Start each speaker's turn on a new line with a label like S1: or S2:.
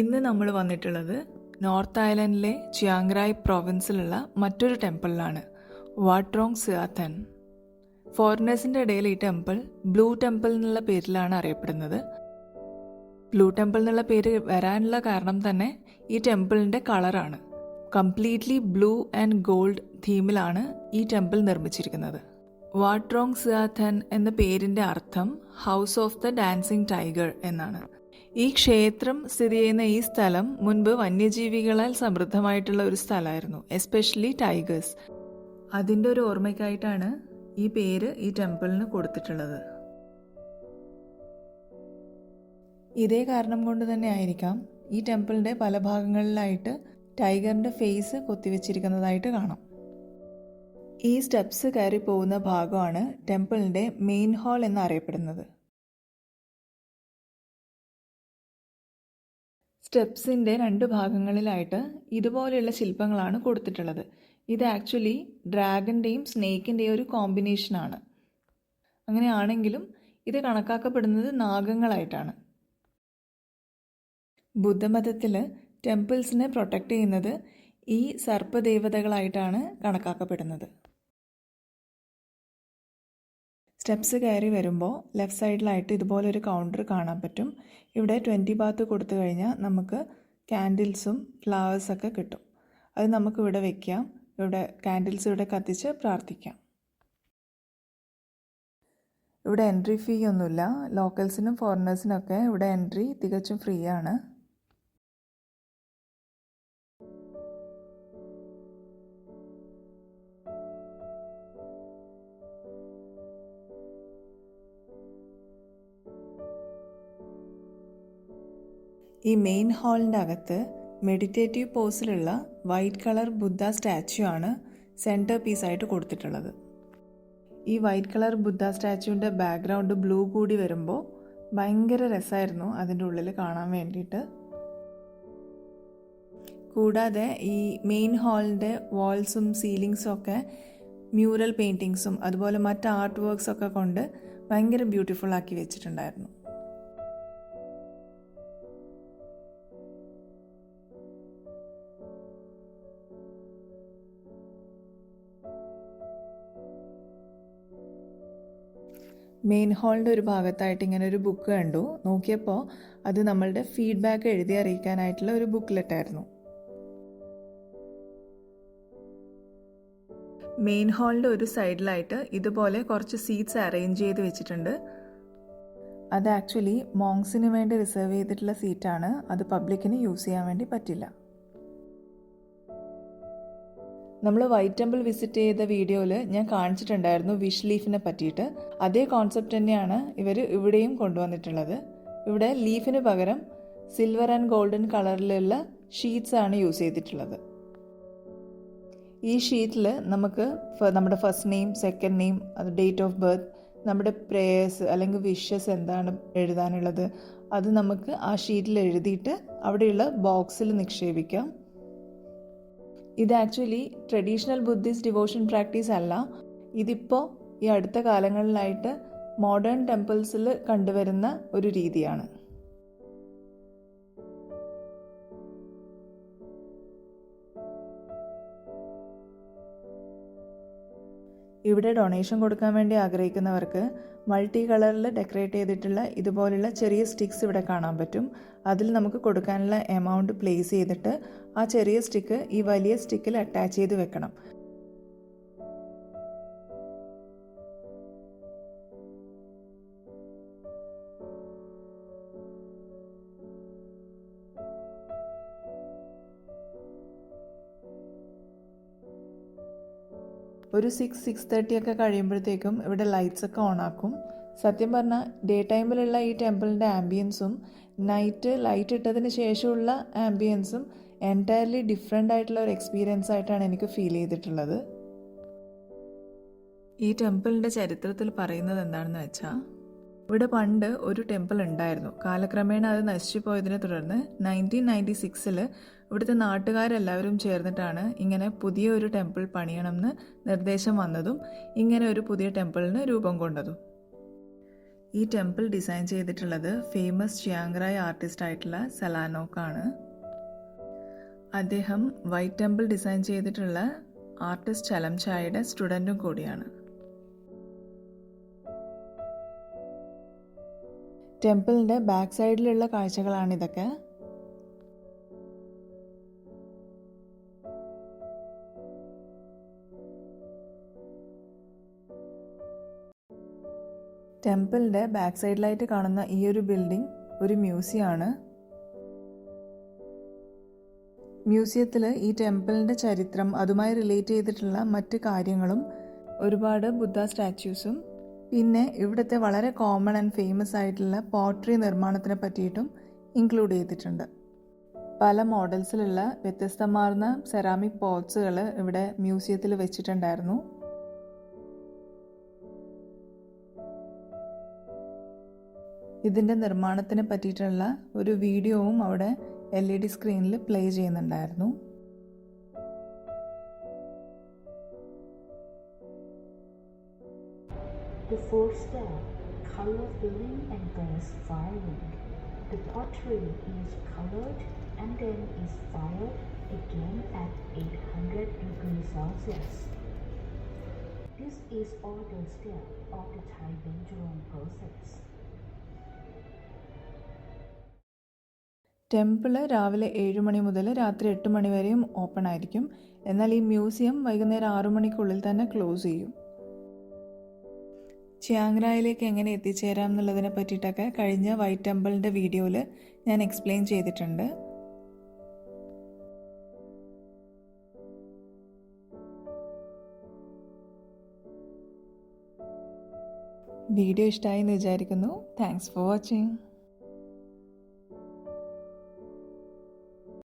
S1: ഇന്ന് നമ്മൾ വന്നിട്ടുള്ളത് നോർത്ത് ഐലൻഡിലെ ചിയാങ്രായ് പ്രോവിൻസിലുള്ള മറ്റൊരു ടെമ്പിളിലാണ് വാട്രോങ് സിയാത്തൻ. ഫോറിനേഴ്സിന്റെ ഇടയിൽ ഈ ടെമ്പിൾ ബ്ലൂ ടെമ്പിൾ എന്നുള്ള പേരിലാണ് അറിയപ്പെടുന്നത്. ബ്ലൂ ടെമ്പിൾ എന്നുള്ള പേര് വരാനുള്ള കാരണം തന്നെ ഈ ടെമ്പിളിന്റെ കളറാണ്. കംപ്ലീറ്റ്ലി ബ്ലൂ ആൻഡ് ഗോൾഡ് തീമിലാണ് ഈ ടെമ്പിൾ നിർമ്മിച്ചിരിക്കുന്നത്. വാട്രോങ് സിയാഥൻ എന്ന പേരിന്റെ അർത്ഥം house of the dancing tiger എന്നാണ്. ഈ ക്ഷേത്രം സ്ഥിതി ചെയ്യുന്ന ഈ സ്ഥലം മുൻപ് വന്യജീവികളാൽ സമൃദ്ധമായിട്ടുള്ള ഒരു സ്ഥലമായിരുന്നു എസ്പെഷ്യലി ടൈഗേഴ്സ് അതിന്റെ ഒരു ഓർമ്മയ്ക്കായിട്ടാണ് ഈ പേര് ഈ ടെമ്പിളിന് കൊടുത്തിട്ടുള്ളത്. ഇതേ കാരണം കൊണ്ട് തന്നെ ആയിരിക്കാം ഈ ടെമ്പിളിന്റെ പല ഭാഗങ്ങളിലായിട്ട് ടൈഗറിന്റെ ഫേസ് കൊത്തിവെച്ചിരിക്കുന്നതായിട്ട് കാണാം. ഈ സ്റ്റെപ്സ് കയറി പോകുന്ന ഭാഗമാണ് ടെമ്പിളിന്റെ മെയിൻ ഹാൾ എന്നറിയപ്പെടുന്നത്. സ്റ്റെപ്സിന്റെ രണ്ട് ഭാഗങ്ങളിലായിട്ട് ഇതുപോലെയുള്ള ശില്പങ്ങളാണ് കൊടുത്തിട്ടുള്ളത്. ഇത് ആക്ച്വലി ഡ്രാഗന്റെയും സ്നേക്കിന്റെയും ഒരു കോമ്പിനേഷനാണ്. അങ്ങനെയാണെങ്കിലും ഇത് കണക്കാക്കപ്പെടുന്നത് നാഗങ്ങളായിട്ടാണ്. ബുദ്ധമതത്തിൽ ടെമ്പിൾസിനെ പ്രൊട്ടക്റ്റ് ചെയ്യുന്നത് ഈ സർപ്പദേവതകളായിട്ടാണ് കണക്കാക്കപ്പെടുന്നത്. സ്റ്റെപ്സ് കയറി വരുമ്പോൾ ലെഫ്റ്റ് സൈഡിലായിട്ട് ഇതുപോലൊരു കൗണ്ടർ കാണാൻ പറ്റും. ഇവിടെ ട്വന്റി ബാത്ത് കൊടുത്തു കഴിഞ്ഞാൽ നമുക്ക് ക്യാൻഡിൽസും ഫ്ലവേഴ്സൊക്കെ കിട്ടും. അത് നമുക്ക് ഇവിടെ വെക്കാം. ഇവിടെ ക്യാൻഡിൽസ് ഇവിടെ കത്തിച്ച് പ്രാർത്ഥിക്കാം. ഇവിടെ എൻട്രി ഫീ ഒന്നുമില്ല. ലോക്കൽസിനും ഫോറിനേഴ്സിനൊക്കെ ഇവിടെ എൻട്രി തികച്ചും ഫ്രീ ആണ് ഈ മെയിൻ ഹാളിന്റെ അകത്ത് മെഡിറ്റേറ്റീവ് പോസിലുള്ള വൈറ്റ് കളർ ബുദ്ധ സ്റ്റാച്ചു ആണ് സെന്റർ പീസായിട്ട് കൊടുത്തിട്ടുള്ളത്. ഈ വൈറ്റ് കളർ ബുദ്ധ സ്റ്റാച്ചുവിന്റെ ബാക്ക്ഗ്രൗണ്ട് ബ്ലൂ കൂടി വരുമ്പോൾ ഭയങ്കര രസമായിരുന്നു അതിന്റെ ഉള്ളിൽ കാണാൻ വേണ്ടിയിട്ട്. കൂടാതെ ഈ മെയിൻ ഹാളിന്റെ വാൾസും സീലിങ്സും ഒക്കെ മ്യൂറൽ പെയിന്റിങ്സും അതുപോലെ മറ്റ് ആർട്ട് വർക്ക്സ് ഒക്കെ കൊണ്ട് ഭയങ്കര ബ്യൂട്ടിഫുൾ ആക്കി വെച്ചിട്ടുണ്ടായിരുന്നു. മെയിൻ ഹാളിന്റെ ഒരു ഭാഗത്തായിട്ട് ഇങ്ങനെ ഒരു ബുക്ക് കണ്ടു. നോക്കിയപ്പോൾ അത് നമ്മളുടെ ഫീഡ്ബാക്ക് എഴുതി അറിയിക്കാനായിട്ടുള്ള ഒരു ബുക്ക്ലെറ്റ് ആയിരുന്നു. മെയിൻ ഹാളിന്റെ ഒരു സൈഡിലായിട്ട് ഇതുപോലെ കുറച്ച് സീറ്റ്സ് അറേഞ്ച് ചെയ്ത് വെച്ചിട്ടുണ്ട്. അത് ആക്ച്വലി മോങ്സിന് വേണ്ടി റിസർവ് ചെയ്തിട്ടുള്ള സീറ്റാണ് അത് പബ്ലിക്കിന് യൂസ് ചെയ്യാൻ വേണ്ടി പറ്റില്ല. നമ്മൾ വൈറ്റ് ടെമ്പിൾ വിസിറ്റ് ചെയ്ത വീഡിയോയിൽ ഞാൻ കാണിച്ചിട്ടുണ്ടായിരുന്നു വിഷ് ലീഫിനെ പറ്റിയിട്ട്. അതേ കോൺസെപ്റ്റ് തന്നെയാണ് ഇവർ ഇവിടെയും കൊണ്ടുവന്നിട്ടുള്ളത്. ഇവിടെ ലീഫിന് പകരം സിൽവർ ആൻഡ് ഗോൾഡൻ കളറിലുള്ള ഷീറ്റ്സ് ആണ് യൂസ് ചെയ്തിട്ടുള്ളത്. ഈ ഷീറ്റിൽ നമുക്ക് നമ്മുടെ ഫസ്റ്റ് നെയിം സെക്കൻഡ് നെയിം അത് ഡേറ്റ് ഓഫ് ബർത്ത് നമ്മുടെ പ്രേയേഴ്സ് അല്ലെങ്കിൽ വിഷസ് എന്താണ് എഴുതാനുള്ളത് അത് നമുക്ക് ആ ഷീറ്റിൽ എഴുതിയിട്ട് അവിടെയുള്ള ബോക്സിൽ നിക്ഷേപിക്കാം. ഇത് actually traditional Buddhist devotion practice അല്ല. ഇതിപ്പോൾ ഈ അടുത്ത കാലങ്ങളിലായിട്ട് മോഡേൺ ടെമ്പിൾസിൽ കണ്ടുവരുന്ന ഒരു രീതിയാണ്. ഇവിടെ ഡൊണേഷൻ കൊടുക്കാൻ വേണ്ടി ആഗ്രഹിക്കുന്നവർക്ക് മൾട്ടി കളറിൽ ഡെക്കറേറ്റ് ചെയ്തിട്ടുള്ള ഇതുപോലുള്ള ചെറിയ സ്റ്റിക്സ് ഇവിടെ കാണാൻ പറ്റും. അതിൽ നമുക്ക് കൊടുക്കാനുള്ള എമൗണ്ട് പ്ലേസ് ചെയ്തിട്ട് ആ ചെറിയ സ്റ്റിക്ക് ഈ വലിയ സ്റ്റിക്കിൽ അറ്റാച്ച് ചെയ്ത് വെക്കണം. ഒരു സിക്സ് സിക്സ് തേർട്ടി ഒക്കെ കഴിയുമ്പോഴത്തേക്കും ഇവിടെ ലൈറ്റ്സ് ഒക്കെ ഓൺ ആക്കും. സത്യം പറഞ്ഞാൽ ഡേ ടൈമിലുള്ള ഈ ടെമ്പിളിന്റെ ആംബിയൻസും നൈറ്റ് ലൈറ്റ് ഇട്ടതിന് ശേഷമുള്ള ആംബിയൻസും എന്റയർലി ഡിഫറെന്റ് ആയിട്ടുള്ള ഒരു എക്സ്പീരിയൻസ് ആയിട്ടാണ് എനിക്ക് ഫീൽ ചെയ്തിട്ടുള്ളത്. ഈ ടെമ്പിളിന്റെ ചരിത്രത്തിൽ പറയുന്നത് എന്താണെന്ന് വെച്ചാൽ ഇവിടെ പണ്ട് ഒരു ടെമ്പിൾ ഉണ്ടായിരുന്നു. കാലക്രമേണ അത് നശിച്ചു പോയതിനെ തുടർന്ന് നയന്റീൻ നയന്റി സിക്സിൽ ഇവിടുത്തെ നാട്ടുകാരെല്ലാവരും ചേർന്നിട്ടാണ് ഇങ്ങനെ പുതിയ ഒരു ടെമ്പിൾ പണിയണമെന്ന് നിർദ്ദേശം വന്നതും ഇങ്ങനെ ഒരു പുതിയ ടെമ്പിളിന് രൂപം കൊണ്ടതും. ഈ ടെമ്പിൾ ഡിസൈൻ ചെയ്തിട്ടുള്ളത് ഫേമസ് ചിയാങ്റായ് ആർട്ടിസ്റ്റ് ആയിട്ടുള്ള സലാനോക്കാണ് അദ്ദേഹം വൈറ്റ് ടെമ്പിൾ ഡിസൈൻ ചെയ്തിട്ടുള്ള ആർട്ടിസ്റ്റ് ചലംചായയുടെ സ്റ്റുഡന്റും കൂടിയാണ്. ടെമ്പിളിന്റെ ബാക്ക് സൈഡിലുള്ള കാഴ്ചകളാണ് ഇതൊക്കെ. ടെമ്പിളിന്റെ ബാക്ക് സൈഡിലായിട്ട് കാണുന്ന ഈ ഒരു ബിൽഡിംഗ് ഒരു മ്യൂസിയം ആണ് മ്യൂസിയത്തിൽ ഈ ടെമ്പിളിന്റെ ചരിത്രം അതുമായി റിലേറ്റ് ചെയ്തിട്ടുള്ള മറ്റ് കാര്യങ്ങളും ഒരുപാട് ബുദ്ധ സ്റ്റാച്യൂസും പിന്നെ ഇവിടുത്തെ വളരെ കോമൺ ആൻഡ് ഫേമസ് ആയിട്ടുള്ള പോട്രി നിർമ്മാണത്തിനെ പറ്റിയിട്ടും ഇൻക്ലൂഡ് ചെയ്തിട്ടുണ്ട്. പല മോഡൽസിലുള്ള വ്യത്യസ്തമാർന്ന സെറാമിക് പോട്സുകൾ ഇവിടെ മ്യൂസിയത്തിൽ വെച്ചിട്ടുണ്ടായിരുന്നു. ഇതിന്റെ നിർമ്മാണത്തിനെ പറ്റിയിട്ടുള്ള ഒരു വീഡിയോവും അവിടെ എൽ ഇ ഡി സ്ക്രീനിൽ പ്ലേ ചെയ്യുന്നുണ്ടായിരുന്നു.
S2: The fourth step, color filling and gas firing. The pottery is colored and then is fired again at 800 degrees Celsius. This is all the step of the Thai Benjamin process.
S1: Temple രാവിലെ ഏഴ് മണി മുതൽ രാത്രി എട്ട് മണി വരെയും open ആയിരിക്കും എന്നാൽ ഈ museum വൈകുന്നേരം ആറു മണിക്കുള്ളിൽ തന്നെ ക്ലോസ് ചെയ്യും ചിയാങ്രായിലേക്ക് എങ്ങനെ എത്തിച്ചേരാം എന്നുള്ളതിനെ പറ്റിയിട്ടൊക്കെ കഴിഞ്ഞ വൈറ്റ് ടെമ്പിളിന്റെ വീഡിയോയിൽ ഞാൻ എക്സ്പ്ലെയിൻ ചെയ്തിട്ടുണ്ട്. വീഡിയോ ഇഷ്ടമായി എന്ന് വിചാരിക്കുന്നു. Thanks for watching